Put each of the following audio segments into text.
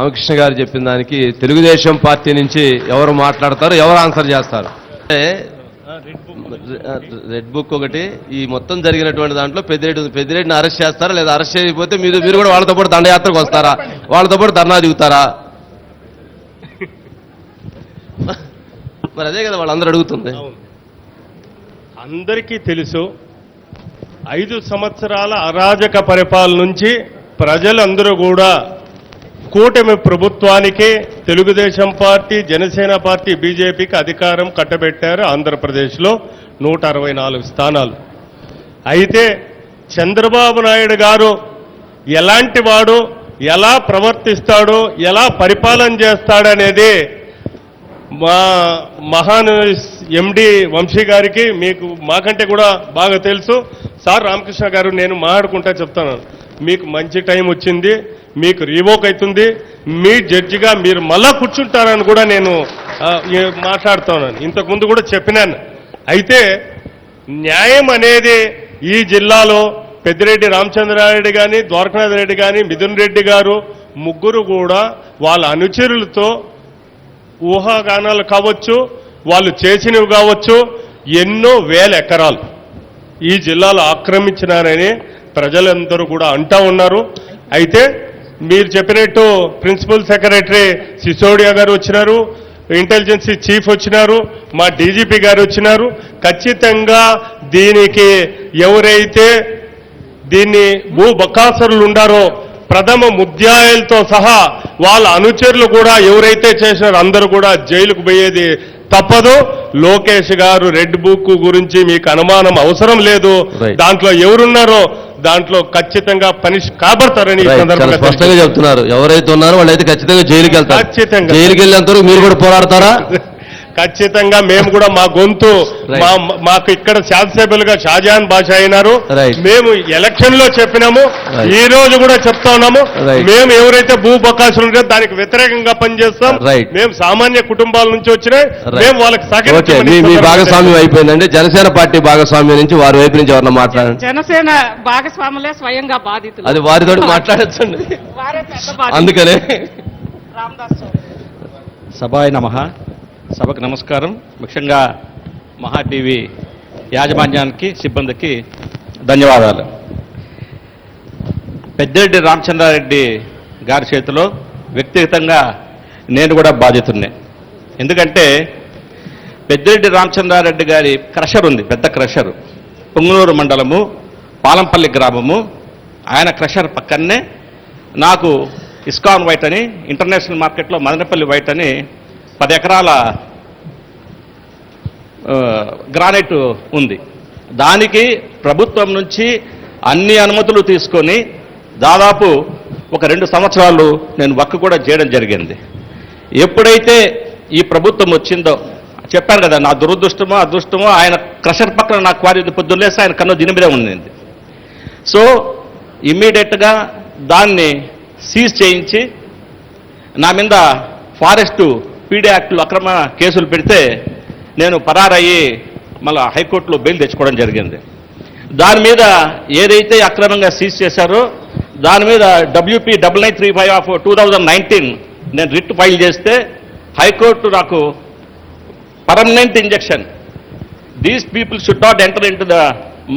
రామకృష్ణ గారు చెప్పిన దానికి తెలుగుదేశం పార్టీ నుంచి ఎవరు మాట్లాడతారు ఎవరు ఆన్సర్ చేస్తారు? రెడ్ బుక్ ఒకటి ఈ మొత్తం జరిగినటువంటి దాంట్లో పెద్దిరెడ్డి ఉంది. పెద్దిరెడ్డిని అరెస్ట్ చేస్తారా లేదా అరెస్ట్ చేయకపోతే మీరు మీరు కూడా వాళ్ళతో పాటు దండయాత్రకు వస్తారా? వాళ్ళతో పాటు ధర్నా దిగుతారా? మరి అదే కదా వాళ్ళందరూ అడుగుతుంది. అందరికీ తెలుసు ఐదు సంవత్సరాల అరాజక పరిపాలన నుంచి ప్రజలందరూ కూడా కూటమి ప్రభుత్వానికి తెలుగుదేశం పార్టీ జనసేన పార్టీ బీజేపీకి అధికారం కట్టబెట్టారు ఆంధ్రప్రదేశ్లో నూట అరవై నాలుగు స్థానాలు. అయితే చంద్రబాబు నాయుడు గారు ఎలాంటి వాడు ఎలా ప్రవర్తిస్తాడో ఎలా పరిపాలన చేస్తాడనేది మా మహాన్ ఎండి వంశీ గారికి మీకు మాకంటే కూడా బాగా తెలుసు. సార్ రామకృష్ణ గారు నేను మాట్లాడుకుంటా చెప్తాను. మీకు మంచి టైం వచ్చింది. మీకు రీవోక్ అవుతుంది మీ జడ్జిగా మీరు మళ్ళా కూర్చుంటారని కూడా నేను మాట్లాడుతున్నాను ఇంతకు ముందు కూడా చెప్పినాను. అయితే న్యాయం అనేది ఈ జిల్లాలో పెద్దిరెడ్డి రామచంద్రారెడ్డి కానీ ద్వారకనాథ్ రెడ్డి కానీ మిథున్ రెడ్డి గారు ముగ్గురు కూడా వాళ్ళ అనుచరులతో ఊహాగానాలు కావచ్చు వాళ్ళు చేసినవి కావచ్చు ఎన్నో వేల ఎకరాలు ఈ జిల్లాలో ఆక్రమించినారని ప్రజలందరూ కూడా అంటా ఉన్నారు. అయితే మీరు చెప్పినట్టు ప్రిన్సిపల్ సెక్రటరీ సిసోడియా గారు వచ్చినారు ఇంటెలిజెన్స్ చీఫ్ వచ్చినారు మా డీజీపీ గారు వచ్చినారు. ఖచ్చితంగా దీనికి ఎవరైతే దీన్ని భూ బకాసురులు ఉండారో ప్రథమ ముద్దాయిలతో సహా వాళ్ళ అనుచరులు కూడా ఎవరైతే చేసినారో అందరూ కూడా జైలుకు పోయేది తప్పదు. లోకేష్ గారు రెడ్ బుక్ గురించి మీకు అనుమానం అవసరం లేదు. దాంట్లో ఎవరున్నారో దాంట్లో ఖచ్చితంగా పనిష్ కాబడతారని స్పష్టంగా చెప్తున్నారు. ఎవరైతే ఉన్నారో వాళ్ళైతే ఖచ్చితంగా జైలుకి వెళ్తారు ఖచ్చితంగా. జైలుకి వెళ్ళేంత మీరు కూడా పోరాడతారా? ఖచ్చితంగా మేము కూడా మా గొంతు మాకు ఇక్కడ శాసనసభ్యులుగా షాజహాన్ భాష అయినారు. మేము ఎలక్షన్లో చెప్పినాము. ఈ రోజు కూడా చెప్తా ఉన్నాము. మేము ఎవరైతే భూ బకాసులు ఉంటారో దానికి వ్యతిరేకంగా పనిచేస్తాం. మేము సామాన్య కుటుంబాల నుంచి వచ్చినాయి. మేము వాళ్ళకి ఓకే సహకరించమని మీ మీ సందర్భంగా భాగస్వామ్యం అయిపోయిందండి జనసేన పార్టీ భాగస్వామ్యం నుంచి వారి వైపు నుంచి ఎవరన్నా మాట్లాడండి జనసేన భాగస్వాములే స్వయంగా బాధితులు అది వారితో మాట్లాడచ్చండి వారే పెద్ద బాధితులు. అందుకనే రామదాస్. సభాయ నమ సభకు నమస్కారం. ముఖ్యంగా మహా టీవీ యాజమాన్యానికి సిబ్బందికి ధన్యవాదాలు. పెద్దిరెడ్డి రామచంద్రారెడ్డి గారి చేతిలో వ్యక్తిగతంగా నేను కూడా బాధితున్నే ఎందుకంటే పెద్దిరెడ్డి రామచంద్రారెడ్డి గారి క్రషర్ ఉంది పెద్ద క్రషర్. పొంగునూరు మండలము పాలంపల్లి గ్రామము. ఆయన క్రషర్ పక్కనే నాకు ఇస్కాన్ వైట్ అని ఇంటర్నేషనల్ మార్కెట్లో మదనపల్లి వైట్ అని పది ఎకరాల గ్రానైట్ ఉంది. దానికి ప్రభుత్వం నుంచి అన్ని అనుమతులు తీసుకొని దాదాపు ఒక రెండు సంవత్సరాలు నేను వర్క్ కూడా చేయడం జరిగింది. ఎప్పుడైతే ఈ ప్రభుత్వం వచ్చిందో చెప్పాను కదా నా దురదృష్టమో అదృష్టమో ఆయన క్రషర్ పక్కన నా క్వారీ పొద్దున్నేసి ఆయన కన్ను దీని మీదే ఉండింది. సో ఇమ్మీడియట్గా దాన్ని సీజ్ చేయించి నా మీద ఫారెస్ట్ పీడీ యాక్టులు అక్రమ కేసులు పెడితే నేను పరారయ్యి మళ్ళా హైకోర్టులో బెయిల్ తెచ్చుకోవడం జరిగింది. దాని మీద ఏదైతే అక్రమంగా సీజ్ చేశారో దాని మీద WP double nine three five of two thousand nineteen నేను రిట్ ఫైల్ చేస్తే హైకోర్టు నాకు permanent injunction. These people should not enter in to the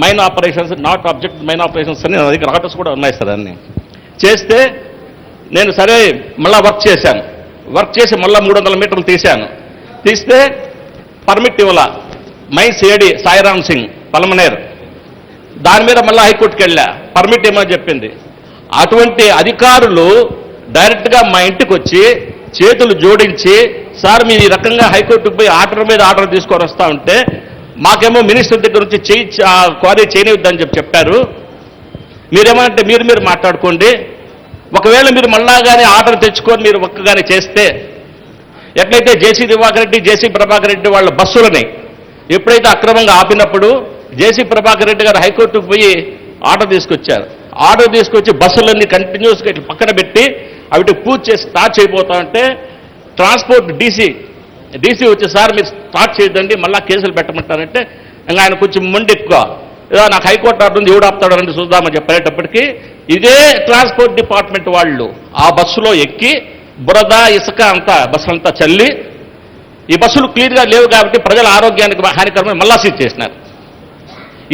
mine operations not object mine operations అని నా దగ్గర ఆర్డర్స్ కూడా ఉన్నాయి సార్ అన్ని. చేస్తే నేను సరే మళ్ళా వర్క్ చేశాను. వర్క్ చేసి మళ్ళీ మూడు వందల మీటర్లు తీశాను. తీస్తే పర్మిట్ ఇవ్వాల. మై సేడి సాయిరామ్ సింగ్ పలమనేర్. దాని మీద మళ్ళీ హైకోర్టుకి వెళ్ళా. పర్మిట్ ఇవ్వమని చెప్పింది. అటువంటి అధికారులు డైరెక్ట్గా మా ఇంటికి వచ్చి చేతులు జోడించి సార్ మీరు ఈ రకంగా హైకోర్టుకు పోయి ఆర్డర్ మీద ఆర్డర్ తీసుకొని వస్తా ఉంటే మాకేమో మినిస్టర్ దగ్గర నుంచి చేయి క్వారీ చేయనివద్దని చెప్పి చెప్పారు. మీరేమంటే మీరు మీరు మాట్లాడుకోండి. ఒకవేళ మీరు మళ్ళా కానీ ఆర్డర్ తెచ్చుకొని మీరు ఒక్కగానే చేస్తే ఎట్లయితే జేసీ దివాకర్ రెడ్డి జేసీ ప్రభాకర్ రెడ్డి వాళ్ళ బస్సులని ఎప్పుడైతే అక్రమంగా ఆపినప్పుడు జేసీ ప్రభాకర్ రెడ్డి గారు హైకోర్టుకు పోయి ఆర్డర్ తీసుకొచ్చారు. ఆర్డర్ తీసుకొచ్చి బస్సులన్నీ కంటిన్యూస్గా ఇట్లా పక్కన పెట్టి అవిటి పూజ చేసి స్టార్ట్ చేయబోతా ఉంటే ట్రాన్స్పోర్ట్ డీసీ డీసీ వచ్చేసారి మీరు స్టార్ట్ చేయదండి మళ్ళా కేసులు పెట్టమంటారంటే ఇంకా ఆయన కొంచెం మొండి ఎక్కువ. ఏదో నాకు హైకోర్టు ఆర్డర్ ఉంది ఎవడు ఆపుతాడని చూద్దామని చెప్పేటప్పటికీ ఇదే ట్రాన్స్పోర్ట్ డిపార్ట్మెంట్ వాళ్ళు ఆ బస్సులో ఎక్కి బురద ఇసుక అంతా బస్సు అంతా చల్లి ఈ బస్సులు క్లీన్గా లేవు కాబట్టి ప్రజల ఆరోగ్యానికి హానికరమైన మళ్ళా సీజ్ చేసినారు.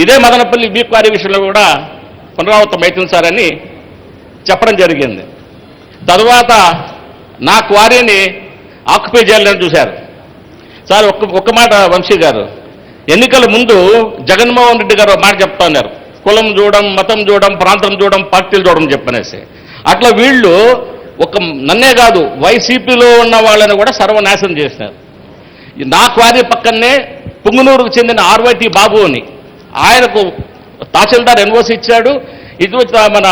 ఇదే మదనపల్లి బీ క్వారీ విషయంలో కూడా పునరావృతం అవుతుంది సార్ అని చెప్పడం జరిగింది. తరువాత నా క్వారీని ఆక్యుపై చేయాలని చూశారు. సార్ ఒక్క ఒక్క మాట వంశీ గారు. ఎన్నికల ముందు జగన్మోహన్ రెడ్డి గారు మాట చెప్తా ఉన్నారు. కులం చూడడం మతం చూడడం ప్రాంతం చూడడం పార్టీలు చూడడం చెప్పనేసి. అట్లా వీళ్ళు ఒక నన్నే కాదు వైసీపీలో ఉన్న వాళ్ళని కూడా సర్వనాశనం చేసినారు. నా క్వారీ పక్కనే పుంగునూరుకు చెందిన ఆర్వైటీ బాబు అని. ఆయనకు తహసీల్దార్ ఎన్ఓసి ఇచ్చాడు. ఇది మన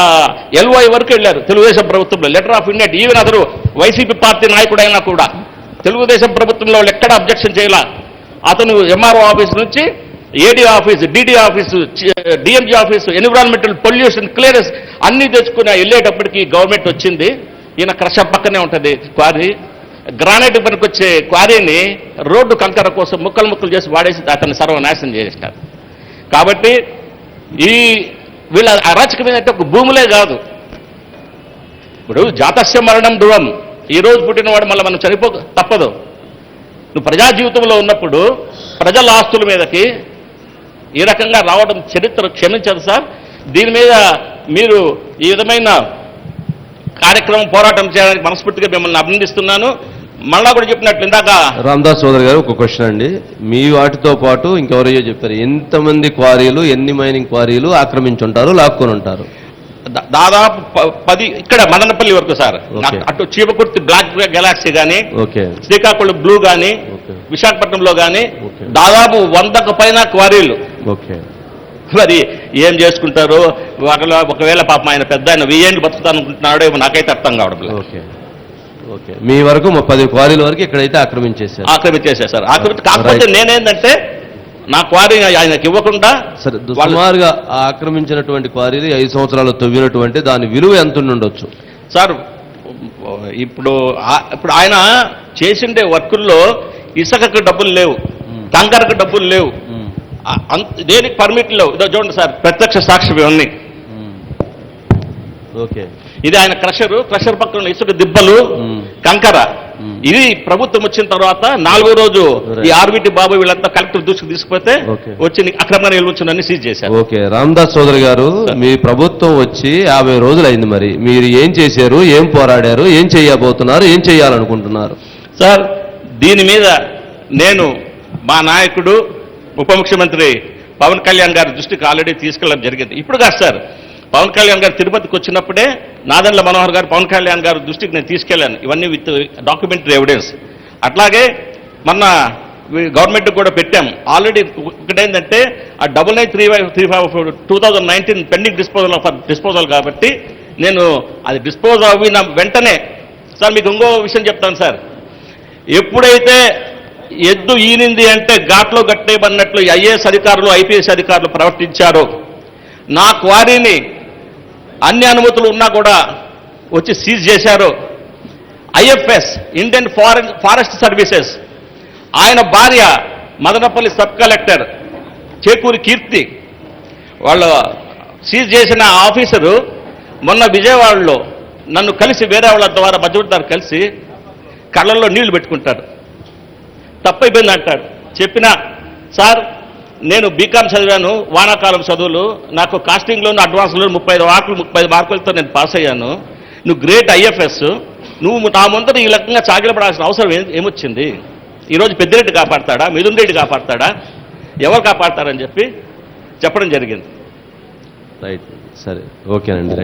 ఎల్వై వరకు వెళ్ళారు తెలుగుదేశం ప్రభుత్వంలో. లెటర్ ఆఫ్ ఇండియా ఈవెన్ అతను వైసీపీ పార్టీ నాయకుడైనా కూడా. తెలుగుదేశం ప్రభుత్వంలో వాళ్ళు ఎక్కడ అబ్జెక్షన్ చేయాల. అతను ఎంఆర్ఓ ఆఫీస్ నుంచి AD office DD office DMG office environmental pollution clearance అన్ని తెచ్చుకుని వెళ్ళేటప్పటికి గవర్నమెంట్ వచ్చింది. ఈయన క్రష పక్కనే ఉంటుంది క్వారీ. గ్రానైట్ పనికొచ్చే క్వారీని రోడ్డు కంకర కోసం ముక్కలు ముక్కలు చేసి వాడేసి అతన్ని సర్వనాశనం చేసినారు కాబట్టి ఈ వీళ్ళ అరాచకమైన ఒక భూములే కాదు. ఇప్పుడు జాతస్య మరణం ధృవం ఈ రోజు పుట్టినవాడు మళ్ళీ మనం చనిపో తప్పదు. నువ్వు ప్రజా జీవితంలో ఉన్నప్పుడు ప్రజల ఆస్తుల మీదకి ఈ రకంగా రావడం చరిత్ర క్షమించదు సార్. దీని మీద మీరు ఈ విధమైన కార్యక్రమం పోరాటం చేయడానికి మనస్ఫూర్తిగా మిమ్మల్ని అభినందిస్తున్నాను. మళ్ళా కూడా చెప్పినట్లు ఇందాక రామదాస్ సోదరి గారు ఒక క్వశ్చన్ అండి. మీ వాటితో పాటు ఇంకెవరయ్యో చెప్పారు ఎంతమంది క్వారీలు ఎన్ని మైనింగ్ క్వారీలు ఆక్రమించుంటారు లాక్కొని ఉంటారు దాదాపు పది ఇక్కడ మదనపల్లి వరకు సార్. అటు చీపకుర్తి బ్లాక్ గెలాక్సీ కానీ ఓకే. శ్రీకాకుళం బ్లూ కానీ. విశాఖపట్నంలో కానీ. దాదాపు వందకు పైన క్వారీలు. ఓకే. మరి ఏం చేసుకుంటారు? ఒకవేళ ఒకవేళ పాపం ఆయన పెద్ద ఆయన వెయ్యేళ్ళు బతుకుతాను అనుకుంటున్నాడో ఏమో నాకైతే అర్థం కావడం ఓకే. ఓకే. మీ వరకు పది క్వారీల వరకు ఇక్కడైతే ఆక్రమించేశారు. ఆక్రమించేసేసారు ఆక్రమించి కాకపోతే Right. నా క్వారీ ఆయనకి ఇవ్వకుండా సుమారుగా ఆక్రమించినటువంటి క్వారీలు ఈ ఐదు సంవత్సరాలు తవ్వినటువంటి దాని విలువ ఎంత ఉండి ఉండొచ్చు సార్ ఇప్పుడు ఇప్పుడు ఆయన చేసిండే వర్కుల్లో ఇసుకకు డబ్బులు లేవు. కంకరకు డబ్బులు లేవు దేనికి పర్మిట్ లేవు ఇదో చూడండి సార్ ప్రత్యక్ష సాక్ష్యం ఇవన్నీ. ఓకే ఇది ఆయన క్రషరు క్రషర్ పక్కన ఇసుక దిబ్బలు. కంకర. ఇది ప్రభుత్వం వచ్చిన తర్వాత నాలుగో రోజు. ఈ ఆర్బిటి బాబు వీళ్ళంతా కలెక్టర్ దృష్టికి తీసుకుపోతే. వచ్చి అక్రమంగా నిల్వచ్చునని సీజ్ చేశారు. ఓకే రామదాస్ సోదరి గారు మీ ప్రభుత్వం వచ్చి యాభై రోజులు అయింది మరి. మీరు ఏం చేశారు? ఏం పోరాడారు? ఏం చేయబోతున్నారు? ఏం చేయాలనుకుంటున్నారు? సార్ దీని మీద నేను మా నాయకుడు ఉప ముఖ్యమంత్రి పవన్ కళ్యాణ్ గారి దృష్టికి ఆల్రెడీ తీసుకెళ్ళడం జరిగింది. ఇప్పుడు కాదు సార్ పవన్ కళ్యాణ్ గారు తిరుపతికి వచ్చినప్పుడే నాదెండ్ల మనోహర్ గారు పవన్ కళ్యాణ్ గారి దృష్టికి నేను తీసుకెళ్ళాను. ఇవన్నీ విత్ డాక్యుమెంటరీ ఎవిడెన్స్ అట్లాగే మొన్న గవర్నమెంట్ కూడా పెట్టాం. ఆల్రెడీ ఒకటేంటంటే ఆ double nine three five three five two thousand nineteen pending disposal of disposal కాబట్టి నేను అది డిస్పోజ్ అవ్విన వెంటనే సార్ మీకు ఇంకో విషయం చెప్తాను సార్. ఎప్పుడైతే ఎద్దు ఈనింది అంటే ఘాట్లో గట్టేయబడినట్లు ఐఏఎస్ అధికారులు ఐపీఎస్ అధికారులు ప్రవర్తించారో నా క్వారీని అన్ని అనుమతులు ఉన్నా కూడా వచ్చి సీజ్ చేశారు. IFS Indian foreign forest services. ఆయన భార్య మదనపల్లి సబ్ కలెక్టర్ చేకూరి కీర్తి. వాళ్ళ సీజ్ చేసిన ఆఫీసరు మొన్న విజయవాడలో నన్ను కలిసి వేరే వాళ్ళ ద్వారా మధ్యవర్తారు కలిసి కళ్ళల్లో నీళ్ళు పెట్టుకుంటారు. తప్పైపోయింది అంటాడు చెప్పినా సార్ నేను బీకామ్ చదివాను వానాకాలం చదువులు నాకు కాస్టింగ్లో అడ్వాన్స్లో ముప్పై ఐదు మార్కులు ముప్పై మార్కులతో నేను పాస్ అయ్యాను. నువ్వు గ్రేట్ ఐఎఫ్ఎస్ నువ్వు నా ముందర ఈ రకంగా చాగిలపడాల్సిన అవసరం ఏమొచ్చింది? ఈరోజు పెద్దిరెడ్డి కాపాడతాడా? మిథున్ రెడ్డి కాపాడతాడా? ఎవరు కాపాడతారని చెప్పి చెప్పడం జరిగింది. రైట్ సరే. ఓకేనండి. రైట్